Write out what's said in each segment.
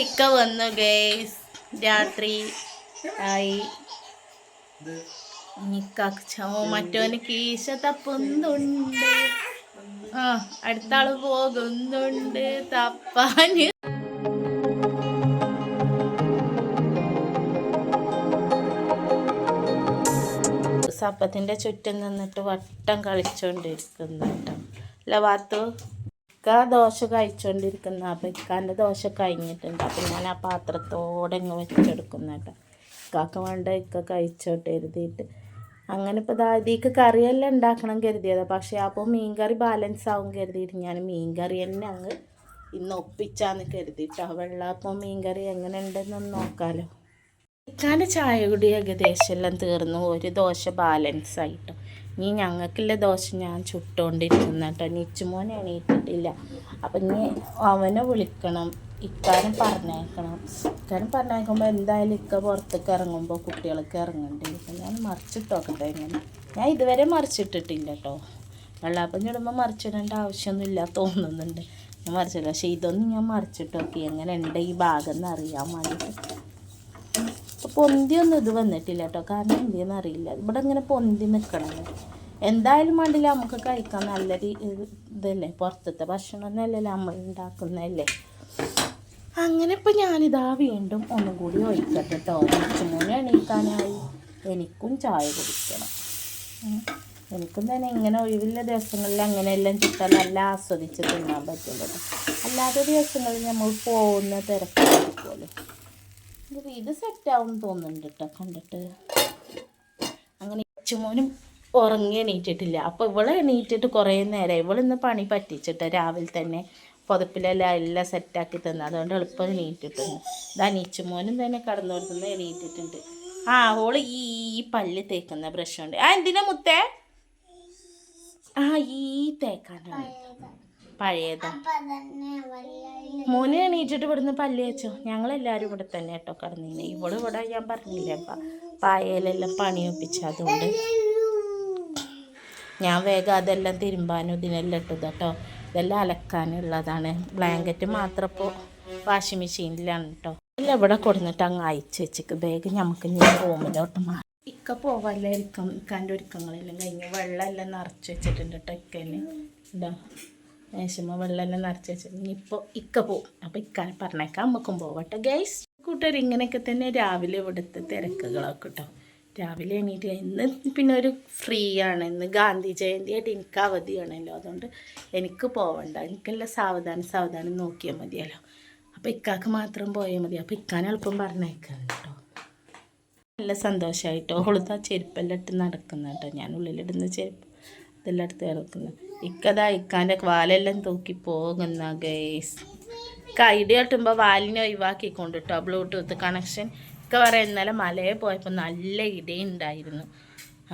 ഇക്ക വന്നു ഗേസ് രാത്രി ആയി. മറ്റോന് കീശ തപ്പുന്നുണ്ട്. ആ അടുത്ത ആൾ പോകുന്നുണ്ട്. തപ്പാന്. സപ്പത്തിന്റെ ചുറ്റും നിന്നിട്ട് വട്ടം കളിച്ചോണ്ടിരിക്കുന്ന കേട്ടോ. അല്ല വാത്തു. ഇക്ക ദോശ കഴിച്ചുകൊണ്ടിരിക്കുന്ന അപ്പം ഇക്കാന്റെ ദോശ കഴിഞ്ഞിട്ടുണ്ട്. അപ്പം ഞാൻ ആ പാത്രത്തോടെ ഇങ്ങ് വെച്ചെടുക്കുന്ന കേട്ടോ. ഇക്കാക്ക് വേണ്ട ഇക്ക കഴിച്ചോട്ടെ എഴുതിയിട്ട് അങ്ങനെ ഇപ്പോൾ ദാദിക്ക് കറിയെല്ലാം ഉണ്ടാക്കണം കരുതിയത്. പക്ഷേ അപ്പോൾ മീൻകറി ബാലൻസ് ആവും കരുതിയിട്ട് ഞാൻ മീൻകറി തന്നെ അങ്ങ് ഇന്ന് ഒപ്പിച്ചാന്ന് കരുതിയിട്ടോ. വെള്ളാപ്പം മീൻകറി എങ്ങനെ ഉണ്ടെന്നൊന്ന് നോക്കാലോ. ഇക്കാന്റെ ചായ കൂടി ഏകദേശം എല്ലാം തീർന്നു. ഒരു ദോശ ബാലൻസ് ആയിട്ടോ ഇനി ഞങ്ങൾക്കുള്ള ദോശ ഞാൻ ചുട്ടുകൊണ്ടിരിക്കുന്ന കേട്ടോ. നിച്ചുമോൻ എണീറ്റിട്ടില്ല. അപ്പം ഇനി അവനെ വിളിക്കണം. ഇക്കാരൻ പറഞ്ഞേക്കണം ഇക്കാരൻ പറഞ്ഞേക്കുമ്പോൾ എന്തായാലും ഇക്ക പുറത്തേക്ക് ഇറങ്ങുമ്പോൾ കുട്ടികൾക്ക് ഇറങ്ങണ്ടേ? അപ്പം ഞാൻ മറിച്ചിട്ടോക്കട്ടെ ഇങ്ങനെ. ഞാൻ ഇതുവരെ മറിച്ചിട്ടിട്ടില്ല കേട്ടോ. വെള്ളാപ്പം ചുടുമ്പോൾ മറിച്ചിടേണ്ട ആവശ്യമൊന്നുമില്ല തോന്നുന്നുണ്ട്. ഞാൻ മറിച്ചില്ല പക്ഷേ ഇതൊന്നും ഞാൻ മറിച്ചിട്ടോക്കി. എങ്ങനെ ഉണ്ട് ഈ ഭാഗം എന്ന് അറിയാൻ വേണ്ടിയിട്ട്. പൊന്തിയൊന്നും ഇത് വന്നിട്ടില്ല കേട്ടോ. കാരണം എന്തിയെന്ന് അറിയില്ല. ഇവിടെ ഇങ്ങനെ പൊന്തി നിൽക്കണം എന്തായാലും വേണ്ടില്ല നമുക്ക് കഴിക്കാൻ നല്ല ഇതല്ലേ പുറത്തത്തെ ഭക്ഷണം ഒന്നല്ലല്ലോ നമ്മൾ ഉണ്ടാക്കുന്നതല്ലേ. അങ്ങനെ ഇപ്പം ഞാനിതാ വീണ്ടും ഒന്നും കൂടി ഒഴിക്കട്ടെ കേട്ടോ മൂന്ന് എണീക്കാനായി. എനിക്കും ചായ കുടിക്കണം. എനിക്കും തന്നെ ഇങ്ങനെ ഒഴിവില്ല. ദിവസങ്ങളിൽ അങ്ങനെയെല്ലാം ചുറ്റാൻ നല്ല ആസ്വദിച്ച് തിന്നാൻ പറ്റുള്ളൂ. അല്ലാത്ത ദിവസങ്ങളിൽ നമ്മൾ പോകുന്ന തിരക്കായിരിക്കുമല്ലോ ഇത് ഇത് സെറ്റാവും തോന്നുന്നുണ്ട് കേട്ടോ കണ്ടിട്ട്. അങ്ങനെ ചുമോനും ഉറങ്ങി എണീറ്റിട്ടില്ല. അപ്പോൾ ഇവളെ എണീറ്റിട്ട് കുറേ നേരം ഇവളിന്ന് പണി പറ്റിച്ചിട്ട് രാവിലെ തന്നെ പുതപ്പിലെല്ലാം എല്ലാം സെറ്റാക്കി തന്നു. അതുകൊണ്ട് എളുപ്പം എണീറ്റിട്ടുണ്ട്. ഇതാ നീച്ചുമോനും തന്നെ കടന്നു കൊടുത്തുനിന്ന് എണീറ്റിട്ടുണ്ട്. ആ ഓൾ ഈ പല്ല് തേക്കുന്ന ബ്രഷുണ്ട് ആ എന്തിനാ മുത്തേ? ആ ഈ തേക്കാനാണ്. പഴയതാ. മോന് എണീറ്റിട്ട് ഇവിടുന്ന് പല്ല് വെച്ചോ ഞങ്ങളെല്ലാവരും ഇവിടെ തന്നെ കേട്ടോ കടന്നിങ്ങനെ ഇവിടെ ഇവിടെ ഞാൻ പറഞ്ഞില്ലേ അപ്പം പായയിലെല്ലാം പണി ഒപ്പിച്ച അതുകൊണ്ട്. ഞാൻ വേഗം അതെല്ലാം തിരുമ്പാനും ഇതിനെല്ലാം ഇട്ടു കേട്ടോ ഇതെല്ലാം അലക്കാനുള്ളതാണ്. ബ്ലാങ്കറ്റ് മാത്രം ഇപ്പോൾ വാഷിംഗ് മെഷീനിലാണ് കേട്ടോ എല്ലാം ഇവിടെ കൊടുന്നിട്ട് അങ്ങ് അയച്ചു വെച്ചിക്ക്. ബാഗ് നമുക്ക് ഇനി റൂമിലോട്ട് മാറി. ഇക്ക പോവാല്ല ഇരിക്കം ഇക്കാന്റെ ഒരുക്കങ്ങളെല്ലാം കഴിഞ്ഞ് വെള്ളമെല്ലാം നിറച്ച് വെച്ചിട്ടുണ്ട് കേട്ടോ ഇക്കന്നെ ഇതാ. മേശമ്മ വെള്ളം നിറച്ച് വെച്ചിട്ട് ഇനിയിപ്പോൾ ഇക്ക പോവും. അപ്പോൾ ഇക്കാനെ പറഞ്ഞേക്കാം. നമുക്കും പോവട്ടെ ഗൈസ് കൂട്ടുകാർ ഇങ്ങനെയൊക്കെ തന്നെ രാവിലെ ഇവിടുത്തെ തിരക്കുകളൊക്കെ കേട്ടോ രാവിലെ എണീറ്റ് ഇന്ന് പിന്നെ ഒരു ഫ്രീ ആണ്. ഇന്ന് ഗാന്ധി ജയന്തിയായിട്ട് എനിക്ക് അവധിയാണല്ലോ. അതുകൊണ്ട് എനിക്ക് പോവണ്ട. എനിക്കെല്ലാം സാവധാനം സാവധാനം നോക്കിയാൽ മതിയല്ലോ. അപ്പോൾ ഇക്കാക്ക് മാത്രം പോയാൽ മതി. അപ്പോൾ ഇക്കാൻ എളുപ്പം പറഞ്ഞേക്കാം കേട്ടോ. നല്ല സന്തോഷമായിട്ടോ ഓളുതാ ചെരുപ്പെല്ലാം ഇട്ട് നടക്കുന്ന കേട്ടോ ഞാൻ ഉള്ളിലിടുന്ന ചെരുപ്പ് ഇതെല്ലാം എടുത്ത് കിടക്കുന്നത് ഇക്കതാ ഇക്കാന്റെ വാലെല്ലാം തൂക്കി പോകുന്ന ഗേസ് ഇക്ക ഐഡിയ കിട്ടുമ്പോൾ വാലിനെ ഒഴിവാക്കിക്കൊണ്ട് കേട്ടോ ബ്ലൂടൂത്ത് കണക്ഷൻ ഇക്ക പറയാം ഇന്നലെ മലയെ പോയപ്പോൾ നല്ല ഇടയുണ്ടായിരുന്നു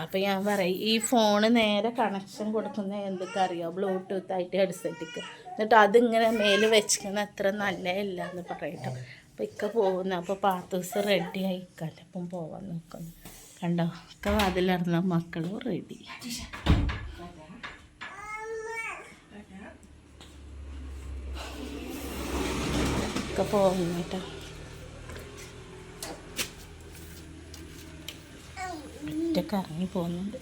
അപ്പോൾ ഞാൻ പറയും ഈ ഫോണ് നേരെ കണക്ഷൻ കൊടുക്കുന്ന എന്തൊക്കെ അറിയാം ബ്ലൂടൂത്ത് ആയിട്ട് ഹെഡ്സെറ്റിക്ക് എന്നിട്ട് അതിങ്ങനെ മേൽ വെച്ചിരിക്കുന്ന അത്ര നല്ലതല്ല എന്ന് പറയട്ടോ. അപ്പോൾ ഇക്ക പോകുന്നു. അപ്പോൾ പാത്തൂസ് റെഡി ആയി. ഇക്കാന്റെ ഒപ്പം പോവാൻ നോക്കുന്നു. കണ്ടോ? ഇക്ക വാതിലിറന്ന മക്കളും റെഡി ഒക്കെ പോകുന്നു കേട്ടോ ഒറ്റയ്ക്ക് ഇറങ്ങി പോകുന്നുണ്ട്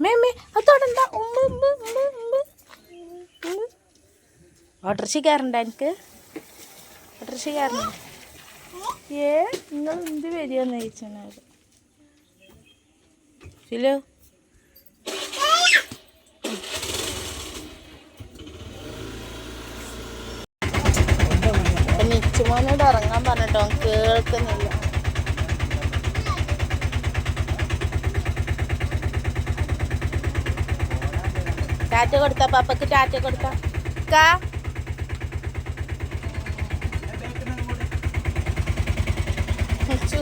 മേമേ ഓട്ടർഷി കയറണ്ട എനിക്ക്? ഓട്ടർഷി കയറണ്ട ഏ നിങ്ങൾ എന്ത് വരികയെന്ന് ചോദിച്ചാൽ ഫിലോ മോനോട് ഇറങ്ങാൻ പറഞ്ഞിട്ടോ കേൾക്കുന്നില്ല. ടാറ്റ കൊടുത്ത പപ്പക്ക് ടാറ്റ കൊടുത്ത. കാ.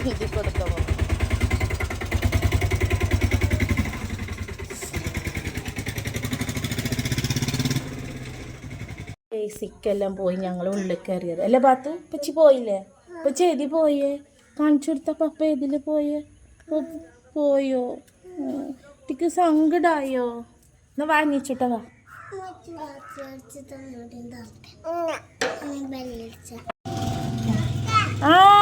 ചുരുതി കൊടുത്തോ ബേസിക്കെല്ലാം പോയി ഞങ്ങൾ ഉള്ളിൽ കയറിയത്. അല്ലേ ബാത്തു പച്ചി പോയില്ലേ? പച്ചി ഏതി പോയേ? കാണിച്ചു കൊടുത്ത പപ്പ ഏതിൽ പോയേ? പോയോ? എനിക്ക് സങ്കടായോ? എന്നാ വാങ്ങിച്ചിട്ടാ വാ. ആയ്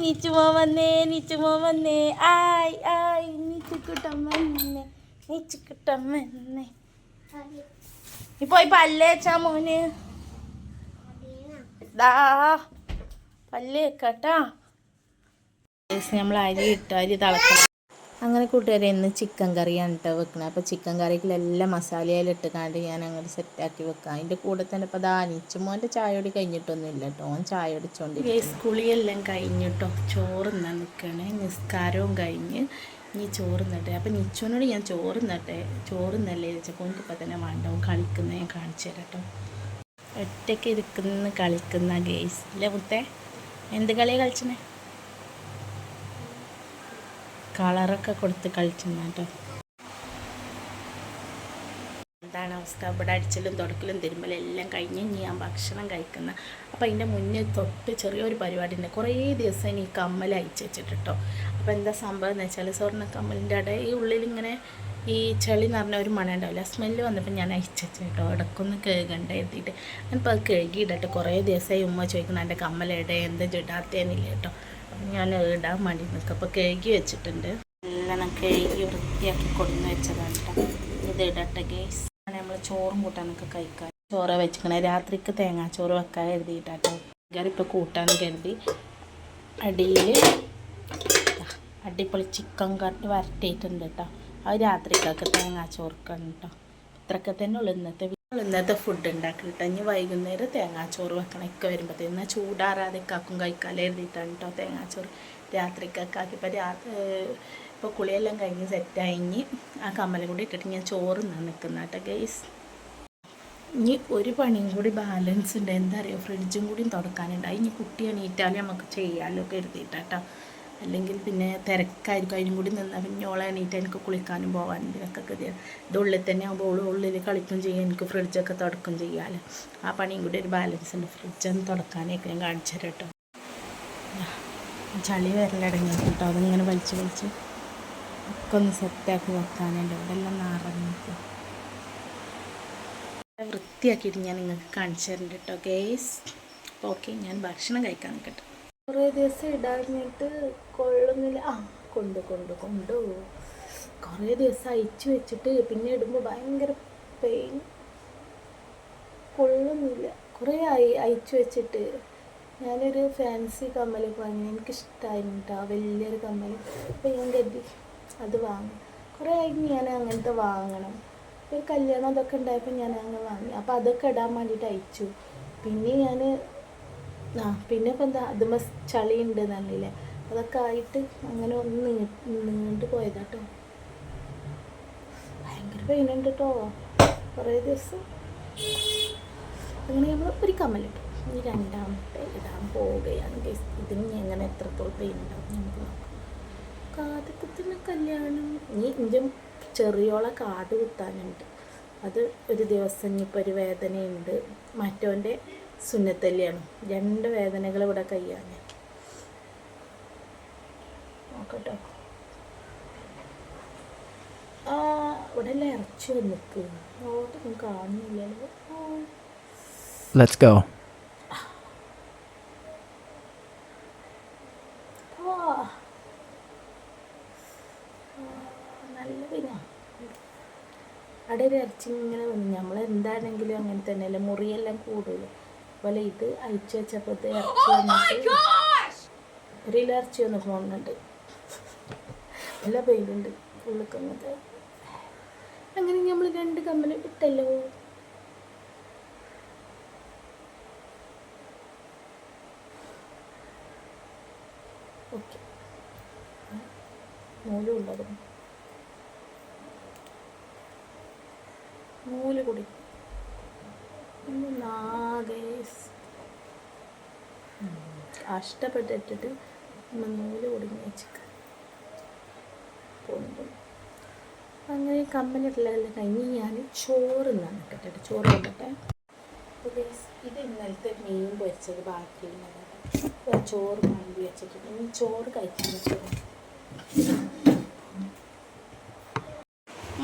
നീച്ചുമോ വന്നേ നീച്ചുമോ വന്നേ ആയ് ആയ് നീച്ചുക്കുട്ടം വന്നേ നീച്ചുക്കുട്ടം വന്നേ ഇപ്പൊ ഇപ്പൊ അല്ലേച്ചാ മോന്. ദാ പല്ലേക്കട്ടാ നമ്മൾ അരി ഇട്ട് അരി തിളക്കണം. അങ്ങനെ കൂട്ടുകാരെ ഇന്ന് ചിക്കൻ കറിയാണ് കേട്ടോ വെക്കുന്നത് അപ്പോൾ ചിക്കൻ കറിക്കിലെല്ലാം മസാലയിലും ഇട്ടുകാണ്ട് ഞാൻ അങ്ങോട്ട് സെറ്റാക്കി വെക്കാം. അതിന്റെ കൂടെ തന്നെ ഇപ്പോൾ ദാ മോന്റെ ചായയോടി കഴിഞ്ഞിട്ടൊന്നുമില്ല കേട്ടോ ഓൻ ചായ അടിച്ചോണ്ട് സ്കൂളിയെല്ലാം കഴിഞ്ഞിട്ടോ ചോറ് നിന്നാൻ നിൽക്കണേ നിസ്കാരവും കഴിഞ്ഞ് നീ ചോറ് നട്ടെ അപ്പം നിച്ചോനോട് ഞാൻ ചോറ് നട്ടെ ചോറ് ചോദിച്ചപ്പോൾ ഇപ്പം തന്നെ വേണ്ട. കളിക്കുന്ന ഞാൻ കാണിച്ചു തരാം കേട്ടോ ഒറ്റയ്ക്ക് ഇരിക്കുന്ന കളിക്കുന്ന ഗേസ്. അല്ലേ മുത്തേ? എന്ത് കളിയാണ് കളിച്ചണേ കളറൊക്കെ കൊടുത്ത് കളിച്ചെന്നാ കേട്ടോ എന്താണ് അവസ്ഥ? ഇവിടെ അടിച്ചലും തുടക്കലും തിരുമ്പലും എല്ലാം കഴിഞ്ഞ് ഞാൻ ഭക്ഷണം കഴിക്കുന്ന അപ്പം അതിന്റെ മുന്നേ തൊട്ട് ചെറിയൊരു പരിപാടി ഉണ്ട് കുറേ ദിവസം ഈ കമ്മൽ അയച്ചു വെച്ചിട്ട് കേട്ടോ അപ്പോൾ എന്താ സംഭവം എന്ന് വെച്ചാൽ സ്വർണ കമ്മലിന്റെ ഇട ഈ ഉള്ളിൽ ഇങ്ങനെ ഈ ചെളി നിറഞ്ഞ ഒരു മണം ഉണ്ടാവില്ല? സ്മെല്ല് വന്നപ്പോൾ ഞാൻ അയച്ചു കേട്ടോ ഇടക്കൊന്ന് കഴുകണ്ട എഴുതിയിട്ട്. ഞാനിപ്പോൾ അത് കഴുകിയിടട്ടെ. കുറേ ദിവസമായി ഉമ്മ ചോദിക്കണം എന്റെ കമ്മലിടെ എന്താ ചിടാത്തേന്നില്ല കേട്ടോ ഞാൻ ഇടാൻ വേണ്ടി നിൽക്കുക. അപ്പോൾ കേക്ക് വെച്ചിട്ടുണ്ട്. എല്ലാം കേക്ക് വൃത്തിയാക്കി കൊടുന്ന് വെച്ചതാണ് കേട്ടോ. ഇത് ഇടട്ടെ ഗേസ് നമ്മൾ ചോറും കൂട്ടാനൊക്കെ കഴിക്കാൻ. ചോറ് വെച്ചിക്കണേ രാത്രിക്ക് തേങ്ങാ ചോറ് വെക്കാൻ കരുതിയിട്ടാട്ടോ ഇപ്പോൾ കൂട്ടാൻ കരുതി. അടിയിൽ അടിപൊളി ചിക്കൻ കറി വരട്ടിയിട്ടുണ്ട് കേട്ടോ. അത് രാത്രിക്കൊക്കെ തേങ്ങാച്ചോർക്കാണ് കേട്ടോ. ഇത്രയൊക്കെ തന്നെ ഉള്ളു ഇന്നത്തെ ഇന്നത്തെ ഫുഡ് ഉണ്ടാക്കി കേട്ടോ ഇനി വൈകുന്നേരം തേങ്ങാച്ചോറ് വെക്കണം. ഒക്കെ വരുമ്പോഴത്തേക്ക് എന്നാൽ ചൂടാറാതെ കാക്കും കഴിക്കാലേ എഴുതിയിട്ടാണ് കേട്ടോ തേങ്ങാച്ചോറ്. രാത്രിക്കൊക്കെ ഇപ്പോൾ രാത്രി ഇപ്പോൾ കുളിയെല്ലാം കഴിഞ്ഞ് സെറ്റായി ആ കമ്മലും കൂടി ഇട്ടിട്ട് ഞാൻ ചോറ് നിന്നാണ് നിൽക്കുന്ന കേട്ടോ ഗൈസ് ഇനി ഒരു പണിയും കൂടി ബാലൻസ് ഉണ്ട്. എന്താ പറയുക ഫ്രിഡ്ജും കൂടി തുടക്കാനുണ്ടായി ഇനി കുട്ടി എണീറ്റാലും നമുക്ക് ചെയ്യാമല്ലോ കരുതിയിട്ടാട്ടോ. അല്ലെങ്കിൽ പിന്നെ തിരക്കായിരിക്കും. അതിനും കൂടി നിന്നാൽ പിന്നെ ഓളെ എണീറ്റ് എനിക്ക് കുളിക്കാനും പോകാനും ഇതിനൊക്കെ കരുതിയാണ് ഇത് ഉള്ളിൽ തന്നെ ആകുമ്പോൾ ബോൾ ഉള്ളിൽ കളിക്കും ചെയ്യും എനിക്ക് ഫ്രിഡ്ജൊക്കെ തുടക്കും ചെയ്യാമല്ലോ ആ പണിയും കൂടി ഒരു ബാലൻസ് ഉണ്ട്. ഫ്രിഡ്ജൊന്ന് തുടക്കാനൊക്കെ ഞാൻ കാണിച്ചു തരാം കേട്ടോ ചളി വരലടങ്ങി കേട്ടോ അതിങ്ങനെ വലിച്ച് വലിച്ച് ഒക്കെ ഒന്ന് സെറ്റാക്കി വെക്കാനുണ്ട്. ഇവിടെ എല്ലാം നിറഞ്ഞിട്ട് വൃത്തിയാക്കിയിട്ട് ഞാൻ നിങ്ങൾക്ക് കാണിച്ചു തരുന്നുണ്ട് കേട്ടോ ഗേസ് ഓക്കെ ഞാൻ ഭക്ഷണം കഴിക്കാൻ നിൽക്കട്ടെ കുറേ ദിവസം ഇടാഞ്ഞിട്ട് കൊള്ളുന്നില്ല. ആ കൊണ്ട് കൊണ്ട് കൊണ്ടു. കുറേ ദിവസം അയച്ചു വെച്ചിട്ട് പിന്നെ ഇടുമ്പോൾ ഭയങ്കര പെയിൻ കൊള്ളുന്നില്ല. കുറേ ആയി അയച്ചു വെച്ചിട്ട്. ഞാനൊരു ഫാൻസി കമ്മൽ വാങ്ങി. എനിക്കിഷ്ടമായിരുന്നു കേട്ടോ വലിയൊരു കമ്മൽ പെയിൻ കരുതി അത് വാങ്ങി. കുറേ ആയി ഞാൻ അങ്ങനത്തെ വാങ്ങണം. ഒരു കല്യാണം അതൊക്കെ ഉണ്ടായപ്പോൾ ഞാൻ അങ്ങനെ വാങ്ങി. അപ്പോൾ അതൊക്കെ ഇടാൻ വേണ്ടിയിട്ട് അയച്ചു പിന്നെ ഞാൻ ആ പിന്നെ ഇപ്പം എന്താ അതുമ്മ ചളി ഉണ്ട് നല്ലില്ലേ? അതൊക്കെ ആയിട്ട് അങ്ങനെ ഒന്ന് നീണ്ടു പോയതാ കേട്ടോ ഭയങ്കര പെയിൻ ഉണ്ട് കേട്ടോ കുറേ ദിവസം. അങ്ങനെ നമ്മൾ ഒരു കമ്മലിട്ടു. ഇനി രണ്ടാമത്തെ ഇടാൻ പോവുകയാണ് ഇതിന് എങ്ങനെ എത്രത്തോളം പെയിൻ ഉണ്ടാവും നമുക്ക് നോക്കാം. കാത് കുത്തുന്ന കല്യാണം. ഇനി ഇഞ്ചും ചെറിയോളെ കാട് കുത്താനുണ്ട് അത് ഒരു ദിവസം ഇനിയിപ്പോൾ ഒരു വേദനയുണ്ട്. മറ്റോന്റെ സുന്നത്തല്യാണ് രണ്ട് വേദനകൾ ഇവിടെ കയ്യാണ് നോക്കട്ടോ. ആ ഇവിടെ എല്ലാം ഇറച്ചി വന്നിക്ക്. ഓട്ടൊന്നും കാണുന്നില്ലല്ലോ. Let's go. ആ. ആ, നല്ല പിന്നെ അവിടെ ഒരു ഇറച്ചി ഇങ്ങനെ വന്നു. നമ്മൾ എന്താണെങ്കിലും അങ്ങനെ തന്നെയല്ലേ. മുറിയെല്ലാം കൂടുതൽ അതുപോലെ ഇത് അയച്ചു വെച്ചപ്പോഴത്തെ ഇറച്ചി വന്നിട്ട് ഇറച്ചി വന്ന് പോകുന്നുണ്ട് നല്ല പെയിലുണ്ട് ഉള്ളിക്കുന്നത് അങ്ങനെ നമ്മൾ രണ്ട് കമ്പനി ഇട്ടല്ലോ. ഓക്കെ. നൂലും ഉണ്ടാകും നൂൽ കൂടി. നാഗേസ് കഷ്ടപ്പെട്ടിട്ടിട്ട് നൂൽ കൊടുങ്ങി വെച്ചിട്ട് പോകുന്നു അങ്ങനെ കമ്പനിട്ടില്ലെല്ലാം കഴിഞ്ഞ് ഞാൻ ചോറ് നിന്നാണ് കേട്ടോ ചോറ് കൊണ്ടട്ടെ ഇത് ഇന്നലത്തെ മീൻ പൊരിച്ചത് ബാക്കിയുള്ളതാണ് ചോറ് വാങ്ങി വെച്ചിട്ടുണ്ട് ഇനി ചോറ് കഴിക്കാൻ പറ്റും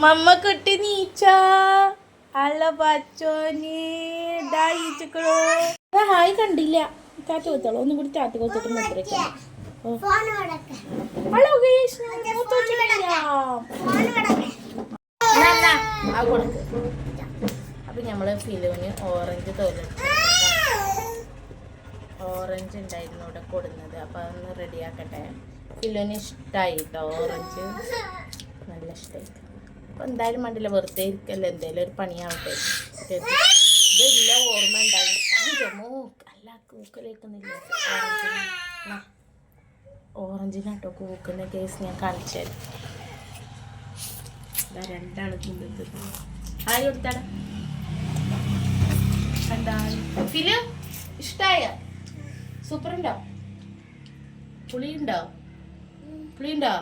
മമ്മ കുട്ടി നീച്ച. അല്ല പച്ചോനി. ഹായ് കണ്ടില്ല. ചാറ്റ് കൊത്തോളൂ ഒന്നും കൂടി ചാറ്റ് കൊത്തോട്ട് മുദ്രയ്ക്കാം. ഹലോ അപ്പൊ നമ്മൾ ഫിലുവിന് ഓറഞ്ച് തോലെടുത്ത് ഓറഞ്ച് ഉണ്ടായിരുന്നു ഇവിടെ കൊടുന്നത്. അപ്പൊ അതൊന്ന് റെഡിയാക്കട്ടെ ഫിലുവിന് ഇഷ്ടമായി കേട്ടോ ഓറഞ്ച്? നല്ല ഇഷ്ടമായി അപ്പൊ എന്തായാലും വേണ്ടില്ല വെറുതെ ഇരിക്കല്ലോ എന്തേലും ഒരു പണിയാവട്ടെ. ഇതില്ല ഓർമ്മ ഉണ്ടാവും അയ്യോ അല്ല കൂക്കലേക്കുന്നില്ല? ഓറഞ്ചിന്. ഓറഞ്ചിനാട്ടോ കൂക്കുന്ന കേസ് ഞാൻ കാണിച്ചു തരാം. രണ്ടാണ് തിന്നത് ആര് കൊടുത്താടാ. എന്താ? ഫിലിം ഇഷ്ടായ? സൂപ്പർ ഉണ്ടോ പുളിയുണ്ടോ? പുളിയുണ്ടോ?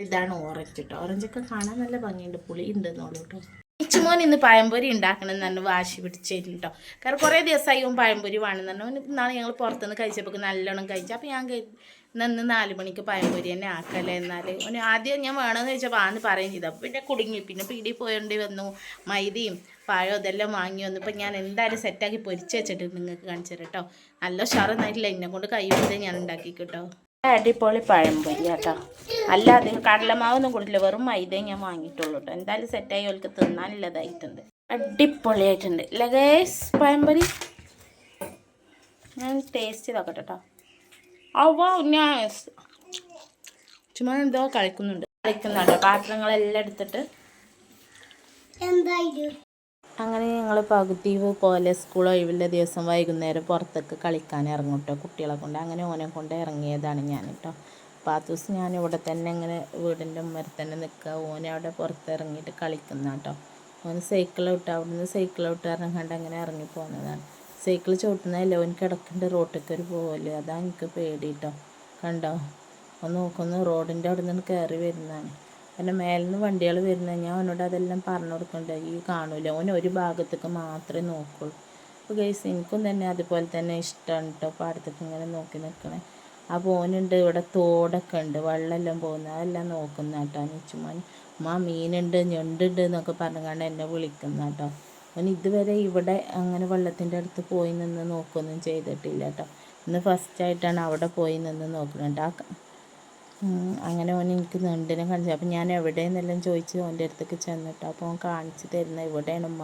ഇതാണ് ഓറഞ്ച് കേട്ടോ ഓറഞ്ചൊക്കെ കാണാൻ നല്ല ഭംഗിയുണ്ട്. പുളി ഉണ്ടെന്നുള്ളൂ കേട്ടോ ഇച്ചുമോൻ ഇന്ന് പഴംപൊരി ഉണ്ടാക്കണം എന്ന് പറഞ്ഞു വാശി പിടിച്ചിരുന്നു കേട്ടോ കാരണം കുറേ ദിവസമായി ഇവൻ പഴംപൊരി വേണമെന്ന് പറഞ്ഞു. ഇന്നാണ് ഞങ്ങൾ പുറത്തുനിന്ന് കഴിച്ചപ്പോൾ നല്ലോണം കഴിച്ചു. അപ്പോൾ ഞാൻ ഇന്ന് നാല് മണിക്ക് പഴംപൊരി തന്നെ ആക്കല്ലേ എന്നാൽ ഓന് ആദ്യം ഞാൻ വേണമെന്ന് ചോദിച്ചപ്പോൾ ആന്ന് പറയും ചെയ്തു. അപ്പോൾ പിന്നെ കുടുങ്ങി. പിന്നെ പീടി പോയേണ്ടി വന്നു. മൈദയും പഴം ഇതെല്ലാം വാങ്ങി വന്നു. ഇപ്പം ഞാൻ എന്തായാലും സെറ്റാക്കി പൊരിച്ച് വെച്ചിട്ട് നിങ്ങൾക്ക് കാണിച്ചു തരാം കേട്ടോ നല്ല ഉഷാറൊന്നായിട്ടില്ല. എന്നെ കൊണ്ട് കഴിയുമ്പോഴത്തേ ഞാൻ ഉണ്ടാക്കി കേട്ടോ അടിപൊളി പഴംപൊരി കേട്ടോ. അല്ലാതെ കടലമാവൊന്നും കൊടുത്തില്ല വെറും മൈദ ഞാൻ വാങ്ങിയിട്ടുള്ളൂ കേട്ടോ. എന്തായാലും സെറ്റായി അവൾക്ക് തിന്നാനുള്ളതായിട്ടുണ്ട്. അടിപൊളിയായിട്ടുണ്ട്. ലഗേസ് പഴംപൊരി. ഞാൻ ടേസ്റ്റ് ചെയ്തോക്കട്ടെ കേട്ടോ. അവ ഞാൻ ചുമ്മാ എന്തോ കളിക്കുന്നുണ്ട്. കളിക്കുന്നുണ്ട്. പാത്രങ്ങളെല്ലാം എടുത്തിട്ട്. അങ്ങനെ ഞങ്ങൾ പകുതിവ് പോലെ സ്കൂൾ ഒഴിവുള്ള ദിവസം വൈകുന്നേരം പുറത്തേക്ക് കളിക്കാൻ ഇറങ്ങും കേട്ടോ കുട്ടികളെ കൊണ്ട്. അങ്ങനെ ഓനെ കൊണ്ട് ഇറങ്ങിയതാണ് ഞാൻ കേട്ടോ പാത്തൂസ് ഞാൻ ഇവിടെ തന്നെ ഇങ്ങനെ വീടിന്റെ ഉമ്മര തന്നെ നിൽക്കുക. ഓനെ അവിടെ പുറത്ത് ഇറങ്ങിയിട്ട് കളിക്കുന്ന കേട്ടോ ഓന് സൈക്കിൾ വിട്ട് അവിടെ നിന്ന് സൈക്കിൾ വിട്ട് ഇറങ്ങാണ്ട് അങ്ങനെ ഇറങ്ങി പോകുന്നതാണ് സൈക്കിൾ ചവിട്ടുന്നതല്ല? ഓൻ കിടക്കേണ്ട റോട്ടിലേക്ക് ഒരു പോലെ. അതാ എനിക്ക് പേടി കേട്ടോ കണ്ടോ? ഒന്ന് നോക്കുന്നു റോഡിന്റെ അവിടെ നിന്ന് കയറി വരുന്നതാണ്. മേലിൽ നിന്ന് വണ്ടികൾ വരുന്നത് ഞാൻ അവനോട് അതെല്ലാം പറഞ്ഞു കൊടുക്കണ്ട ഈ കാണൂല. ഓൻ ഒരു ഭാഗത്തേക്ക് മാത്രമേ നോക്കുള്ളൂ. അപ്പോൾ ഗൈസ് എനിക്കും തന്നെ അതുപോലെ തന്നെ ഇഷ്ടമാണ് കേട്ടോ പാടത്തേക്ക് ഇങ്ങനെ നോക്കി നിൽക്കണേ. അപ്പോൾ ഓനുണ്ട് ഇവിടെ തോടൊക്കെ ഉണ്ട് വെള്ളമെല്ലാം പോകുന്നത് അതെല്ലാം നോക്കുന്ന കേട്ടോ നിച്ചുമാൻ ഉമ്മ മീനുണ്ട് ഞണ്ടുണ്ട് എന്നൊക്കെ പറഞ്ഞുകൊണ്ട് എന്നെ വിളിക്കുന്ന കേട്ടോ. അവൻ ഇതുവരെ ഇവിടെ അങ്ങനെ വെള്ളത്തിന്റെ അടുത്ത് പോയി നിന്ന് നോക്കുകയൊന്നും ചെയ്തിട്ടില്ല കേട്ടോ. ഇന്ന് ഫസ്റ്റായിട്ടാണ് അവിടെ പോയി നിന്ന് നോക്കുന്നുണ്ട് ആ അങ്ങനെ ഓൻ എനിക്ക് നീണ്ടിനെ കാണിച്ചു. അപ്പം ഞാൻ എവിടെയെന്നെല്ലാം ചോദിച്ച് ഓന്റെ അടുത്തേക്ക് ചെന്നിട്ട് അപ്പോൾ ഓൻ കാണിച്ച് തരുന്ന ഇവിടെയാണ് ഉമ്മ.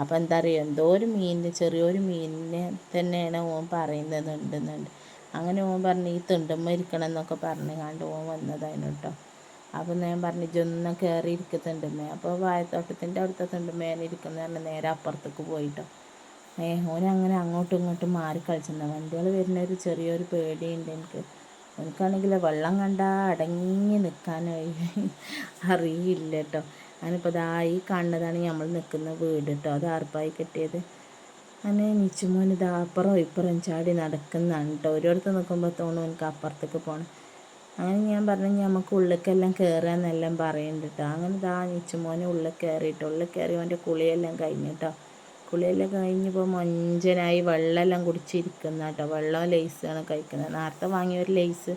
അപ്പോൾ എന്താ പറയുക എന്തോ ഒരു മീനിന് ചെറിയൊരു മീനിനെ തന്നെയാണ് ഓൻ പറയുന്നത് നീണ്ടുന്നുണ്ട് അങ്ങനെ ഓൻ പറഞ്ഞു ഈ തിണ്ടുമ്മ ഇരിക്കണം എന്നൊക്കെ പറഞ്ഞ് കണ്ട് ഓൻ വന്നതായിരുന്നു കേട്ടോ. അപ്പോൾ ഞാൻ പറഞ്ഞു ഇജൊന്ന് കയറി ഇരിക്കുന്നുണ്ടമ്മേ അപ്പോൾ വായത്തോട്ടത്തിന്റെ അവിടുത്തെ തിണ്ടുമ്മേനെ ഇരിക്കുന്ന പറഞ്ഞ് നേരെ അപ്പുറത്തേക്ക് പോയിട്ടോ. ഏഹ് ഓൻ അങ്ങനെ അങ്ങോട്ടും ഇങ്ങോട്ടും മാറി കളിച്ചിരുന്ന വണ്ടികൾ വരുന്ന ഒരു ചെറിയൊരു പേടിയുണ്ട് എനിക്ക്. എനിക്കാണെങ്കിൽ വെള്ളം കണ്ടാൽ അടങ്ങി നിൽക്കാൻ അറിയില്ല കേട്ടോ അതിനിപ്പോൾ ദാ ഈ കാണുന്നതാണ് നമ്മൾ നിൽക്കുന്ന വീട് കേട്ടോ അത് ആർപ്പായി കെട്ടിയത്? അങ്ങനെ നിച്ചുമോൻ ഇത് അപ്പുറം ഇപ്പുറം ചാടി നടക്കുന്നതാണ് കേട്ടോ ഒരിടത്ത് നിൽക്കുമ്പോൾ തോന്നും എനിക്ക് അപ്പുറത്തേക്ക് പോകണം അങ്ങനെ ഞാൻ പറഞ്ഞു നമുക്ക് ഉള്ളിലേക്കെല്ലാം കയറാന്നെല്ലാം പറയുന്നുണ്ട് കേട്ടോ അങ്ങനെ ഇതാ നിച്ചുമോനെ ഉള്ളിൽ കയറിയിട്ട് ഉള്ളിൽ കയറി അവന്റെ കുളിയെല്ലാം കഴിഞ്ഞു കേട്ടോ കുളിയെല്ലാം കഴിഞ്ഞപ്പോൾ മഞ്ചനായി വെള്ളമെല്ലാം കുടിച്ചിരിക്കുന്ന കേട്ടോ വെള്ളം ലേസാണ് കഴിക്കുന്നത്. നേരത്തെ വാങ്ങിയ ഒരു ലേസ്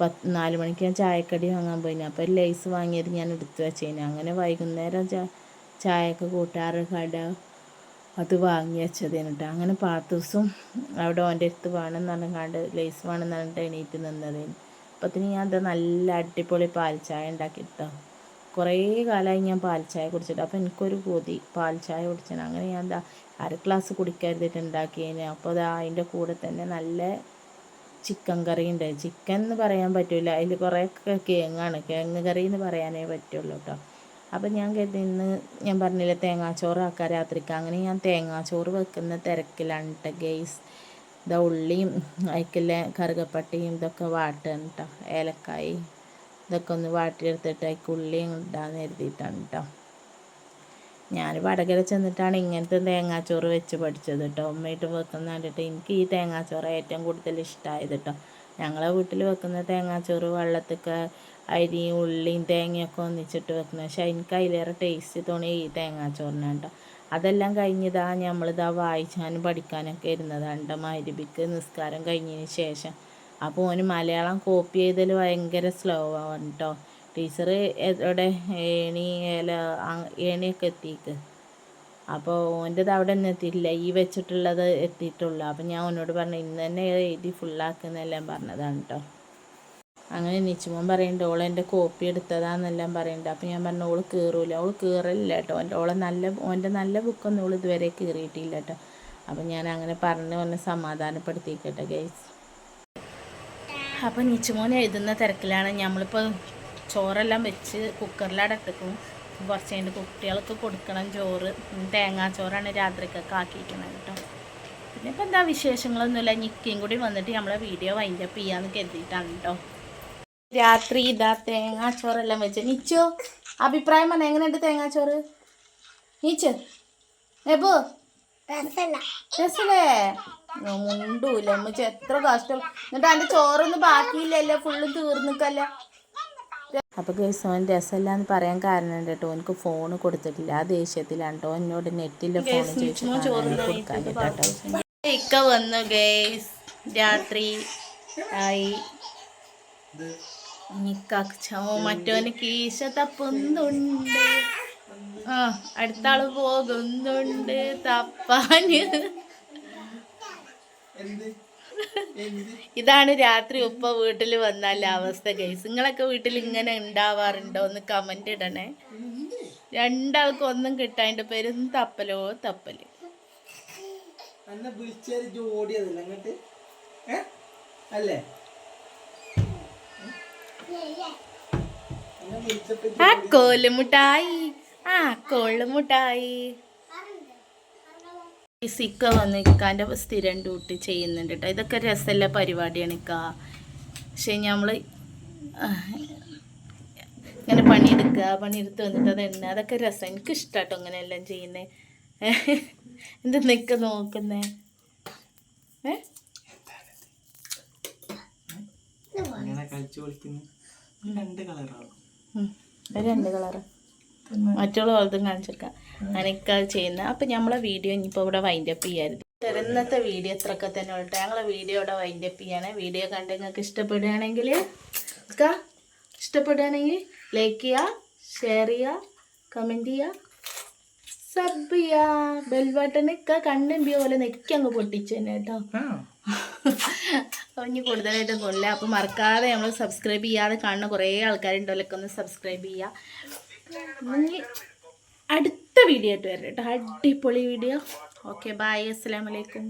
പത്ത് നാല് മണിക്ക് ഞാൻ ചായക്കടി വാങ്ങാൻ പോയിന്. അപ്പോൾ ഒരു ലേസ് വാങ്ങിയത് ഞാൻ എടുത്തു വെച്ചേന്. അങ്ങനെ വൈകുന്നേരം ചാ ചായയൊക്കെ കൂട്ടാറ് കട അത് വാങ്ങി വെച്ചതേന് കേട്ടോ അങ്ങനെ പാത്തൂസും അവിടെ ഓന്റെ അടുത്ത് വേണമെന്ന് പറഞ്ഞാണ്ട് ലേസ് വേണമെന്ന് പറഞ്ഞിട്ട് എണീറ്റ് നിന്നതേന്. അപ്പത്തിന് ഞാൻ എന്താ നല്ല അടിപൊളി പാൽ ചായ ഉണ്ടാക്കി കേട്ടോ കുറേ കാലമായി ഞാൻ പാൽ ചായ കുടിച്ചിട്ട്. അപ്പോൾ എനിക്കൊരു കൊതി. പാൽ ചായ കുടിച്ചാൽ അങ്ങനെ ഞാൻ എന്താ അര ഗ്ലാസ് കുടിക്കരുതിട്ട് ഉണ്ടാക്കിയതിന് അപ്പോൾ അതാ അതിന്റെ കൂടെ തന്നെ നല്ല ചിക്കൻ കറി ഉണ്ട് ചിക്കൻ എന്ന് പറയാൻ പറ്റില്ല അതിൽ കുറേ കേങ്ങാണ്. കിഴങ്ങ് കറി എന്ന് പറയാനേ പറ്റുള്ളൂ കേട്ടോ അപ്പം ഞാൻ കരുതി ഇന്ന് ഞാൻ പറഞ്ഞില്ല തേങ്ങാച്ചോറ് ആക്കാൻ രാത്രിക്ക്. അങ്ങനെ ഞാൻ തേങ്ങാച്ചോറ് വെക്കുന്ന തിരക്കിലാണ് കേട്ടോ ഗെയ്സ് ഇതാ ഉള്ളിയും അതിക്കുള്ള കറുകപ്പട്ടിയും ഇതൊക്കെ വാട്ടുകയാണ് കേട്ടോ ഏലക്കായി ഇതൊക്കെ ഒന്ന് വാട്ടിയെടുത്തിട്ട് അതിക്ക് ഉള്ളിയും ഇടാന്ന് കരുതിയിട്ടാണ് കേട്ടോ ഞാൻ വടകര ചെന്നിട്ടാണ് ഇങ്ങനത്തെ തേങ്ങാച്ചോറ് വെച്ച് പഠിച്ചത് കേട്ടോ ഉമ്മയിട്ട് വെക്കുന്ന കണ്ടിട്ട് എനിക്ക് ഈ തേങ്ങാച്ചോറ് ഏറ്റവും കൂടുതൽ ഇഷ്ടമായത് കേട്ടോ ഞങ്ങളെ വീട്ടിൽ വെക്കുന്ന തേങ്ങാച്ചോറ് വെള്ളത്തൊക്കെ അരിയും ഉള്ളിയും തേങ്ങയൊക്കെ ഒന്നിച്ചിട്ട് വെക്കുന്നത് പക്ഷേ എനിക്ക് അതിലേറെ ടേസ്റ്റ് തോന്നി ഈ തേങ്ങാച്ചോറിനാണ് കേട്ടോ അതെല്ലാം കഴിഞ്ഞതാണ് നമ്മളിതാ വായിച്ചാനും പഠിക്കാനൊക്കെ ഇരുന്നതാണ് കേട്ടോ മരുബിക്ക് നിസ്കാരം കഴിഞ്ഞതിന് ശേഷം അപ്പോൾ ഓന് മലയാളം കോപ്പി ചെയ്തൽ ഭയങ്കര സ്ലോ ആവാണ് കേട്ടോ ടീച്ചർ എവിടെ? ഏണി ഏണിയൊക്കെ എത്തിക്ക്. അപ്പോൾ ഓന്റെത് അവിടെ ഒന്നും എത്തിയിട്ടില്ല. ഈ വെച്ചിട്ടുള്ളത് എത്തിയിട്ടുള്ളൂ. അപ്പോൾ ഞാൻ ഓനോട് പറഞ്ഞു ഇന്ന് തന്നെ എഴുതി ഫുള്ളാക്കുന്നെല്ലാം പറഞ്ഞതാണ് കേട്ടോ അങ്ങനെ നിച്ചുമോൻ പറയുന്നുണ്ട് ഓൾ എന്റെ കോപ്പി എടുത്തതാന്നെല്ലാം പറയുന്നുണ്ട് അപ്പോൾ ഞാൻ പറഞ്ഞു ഓൾ കീറൂല. ഓൾ കീറലില്ല കേട്ടോ എന്റെ ഓളെ നല്ല ഓന്റെ നല്ല ബുക്കൊന്നും ഓൾ ഇതുവരെ കീറിയിട്ടില്ല കേട്ടോ അപ്പം ഞാൻ അങ്ങനെ പറഞ്ഞ് ഒന്ന് സമാധാനപ്പെടുത്തിക്കട്ടെ ഗൈസ് അപ്പോൾ നിച്ചുമോൻ എഴുതുന്ന തിരക്കിലാണ്. നമ്മളിപ്പോൾ ചോറെല്ലാം വെച്ച് കുക്കറിലവിടെ ഇട്ടിക്കും. കുറച്ച് കഴിഞ്ഞിട്ട് കുട്ടികൾക്ക് കൊടുക്കണം ചോറ്. തേങ്ങാ തേങ്ങാച്ചോറാണ് രാത്രിക്കൊക്കെ ആക്കിയിരിക്കുന്നത് കേട്ടോ. പിന്നെ ഇപ്പം എന്താ വിശേഷങ്ങളൊന്നുമില്ല. നിക്കയും കൂടി വന്നിട്ട് നമ്മളെ വീഡിയോ വൈൻഡപ്പ് ചെയ്യാമെന്ന് കരുതിയിട്ടാണ് കേട്ടോ. രാത്രി ഇതാ തേങ്ങാച്ചോറെല്ലാം വെച്ച്. നിച്ചോ അഭിപ്രായം പറഞ്ഞ? എങ്ങനെയുണ്ട് തേങ്ങാച്ചോറ്? നീച്ച് എബോ രസല്ലേ? മുണ്ടൂല. അമ്മച്ച എത്ര കഷ്ടം. എന്നിട്ട് അതിന്റെ ചോറൊന്നും ബാക്കിയില്ലല്ലോ. ഫുള്ളും തീർന്നിക്കല്ല. അപ്പൊ ഗൈസോൻ രസമല്ല എന്ന് പറയാൻ കാരണം കേട്ടോ. എനിക്ക് ഫോൺ കൊടുത്തിട്ടില്ല. ആ ദേഷ്യത്തിലാണ് കേട്ടോ. എന്നോട് നെറ്റിലെ ഫോൺ കേട്ടോ. ഇക്ക വന്നു ഗൈസ്. രാത്രി ആയി. മറ്റോന് കീശ തപ്പുന്നുണ്ട്. ആ അടുത്ത ആൾ പോകുന്നുണ്ട് തപ്പാന്. ഇതാണ് രാത്രി ഉപ്പ വീട്ടിൽ വന്നാലെ അവസ്ഥ ഗൈസ് നിങ്ങളൊക്കെ വീട്ടിൽ ഇങ്ങനെ ഉണ്ടാവാറുണ്ടോ? ഒന്ന് കമന്റ് ഇടണേ. രണ്ടാൾക്കും ഒന്നും കിട്ടാണ്ട് പേരും തപ്പലോ തപ്പൽ. അല്ലേ ആ കോലുമുട്ടായി. ആ കോളുമുട്ടായി സിക്ക വന്ന് ഇക്കാന്റെ സ്ഥിരം ഡ്യൂട്ടി ചെയ്യുന്നുണ്ട് കേട്ടോ ഇതൊക്കെ രസമുള്ള പരിപാടിയാണ് ഇക്ക. പക്ഷെ നമ്മൾ ഇങ്ങനെ പണിയെടുക്കുക പണിയെടുത്ത് വന്നിട്ട് അത് എണ്ണ അതൊക്കെ രസം. എനിക്ക് ഇഷ്ടമാട്ടോ ഇങ്ങനെ എല്ലാം ചെയ്യുന്നത് എന്ത് നിൽക്ക നോക്കുന്നേ? ഏ? രണ്ട് കളറാണ്. രണ്ട് കളറ്. മറ്റുള്ള പോലത്തും കാണിച്ചെടുക്കാം അങ്ങനെയൊക്കെ അത് ചെയ്യുന്ന. അപ്പം നമ്മളെ വീഡിയോ ഇനിയിപ്പോൾ ഇവിടെ വൈൻഡപ്പ് ചെയ്യായിരുന്നു ഇന്നത്തെ വീഡിയോ ഇത്രയൊക്കെ തന്നെ ഉള്ളിട്ട്. ഞങ്ങളെ വീഡിയോ ഇവിടെ വൈൻഡപ്പ് ചെയ്യാണ്. വീഡിയോ കണ്ട് നിങ്ങൾക്ക് ഇഷ്ടപ്പെടുകയാണെങ്കിൽ ഇഷ്ടപ്പെടുകയാണെങ്കിൽ ലൈക്ക് ചെയ്യുക ഷെയർ ചെയ്യുക കമന്റ് ചെയ്യുക സബ് ചെയ്യുക ബെൽ ബട്ടൺ ഒക്കെ കണ്ണമ്പി പോലെ നെക്കി അങ്ങ് പൊട്ടിച്ചു തന്നെ കേട്ടോ. അപ്പം ഇനി കൂടുതലായിട്ട് കൊല്ല അപ്പം മറക്കാതെ നമ്മൾ സബ്സ്ക്രൈബ് ചെയ്യാതെ കാണുന്ന കുറേ ആൾക്കാരുണ്ടല്ലോ ഒക്കെ ഒന്ന് സബ്സ്ക്രൈബ് ചെയ്യുക ഇനി അടുത്ത വീഡിയോ ആയിട്ട് വരാം കേട്ടോ. അടിപൊളി വീഡിയോ ഓക്കെ ബായ് അസ്സാം വലൈക്കും